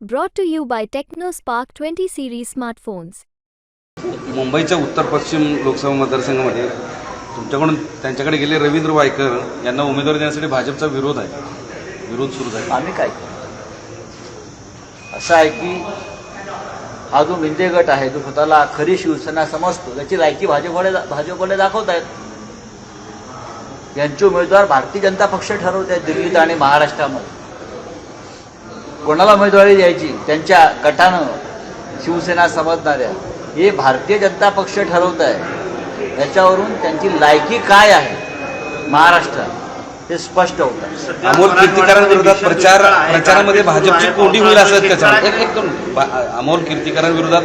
Brought to you by TechnoSpark 20 series smartphones. मुंबईच्या उत्तर पश्चिम लोकसभा मतदारसंघामध्ये तुमच्याकडून त्यांच्याकडे गेले रवींद्र वायकर यांना उमेदवारी देण्यासाठी भाजपचा विरोध आहे. विरोध सुरू झाला. आम्ही काय करू? असं आहे की हा जो मिंदे गट आहे जो स्वतःला खरी शिवसेना समजतो त्याची लायकी भाजपकडे भाजपकडे दाखवत आहेत यांचे उमेदवार भारतीय जनता पक्ष ठरवत आहेत दिल्लीत आणि महाराष्ट्रामध्ये. कोणाला उमेदवारी द्यायची? त्यांच्या गटानं शिवसेना समजणाऱ्या. हे भारतीय जनता पक्ष ठरवत आहे याच्यावरून त्यांची लायकी काय आहे? महाराष्ट्रात हे स्पष्ट होत अमोल कीर्तिकारांविरोधात प्रचार प्रचारामध्ये भाजपची कोंडी होईल असं त्याच्या अमोल कीर्तिकारांविरोधात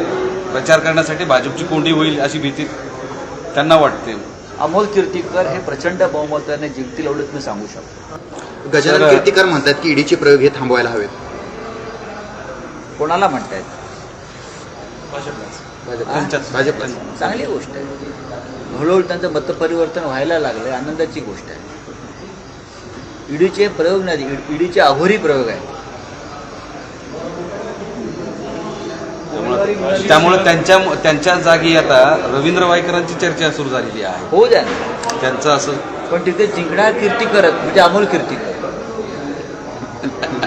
प्रचार करण्यासाठी भाजपची कोंडी होईल अशी भीती त्यांना वाटते. अमोल कीर्तीकर हे प्रचंड बहुमताने जिंकतील एवढं तुम्ही सांगू शकता. गजानन कीर्तीकर म्हणतात की ईडीचे प्रयोग हे थांबवायला हवेत. कोणाला म्हणतायत त्यांच्याच भाजपला. चांगली गोष्ट आहे. हळूहळू त्यांचं मतपरिवर्तन व्हायला लागलं आनंदाची गोष्ट आहे. ईडीचे प्रयोग नाही. ईडीचे अघोरी प्रयोग आहेत. त्यामुळे त्यांच्या त्यांच्या जागी आता रवींद्र वायकरांची चर्चा सुरू झालेली आहे. होऊ द्या. त्यांचं असं पण तिथे जिंकणार कीर्तीकरच म्हणजे अमोल कीर्तीकर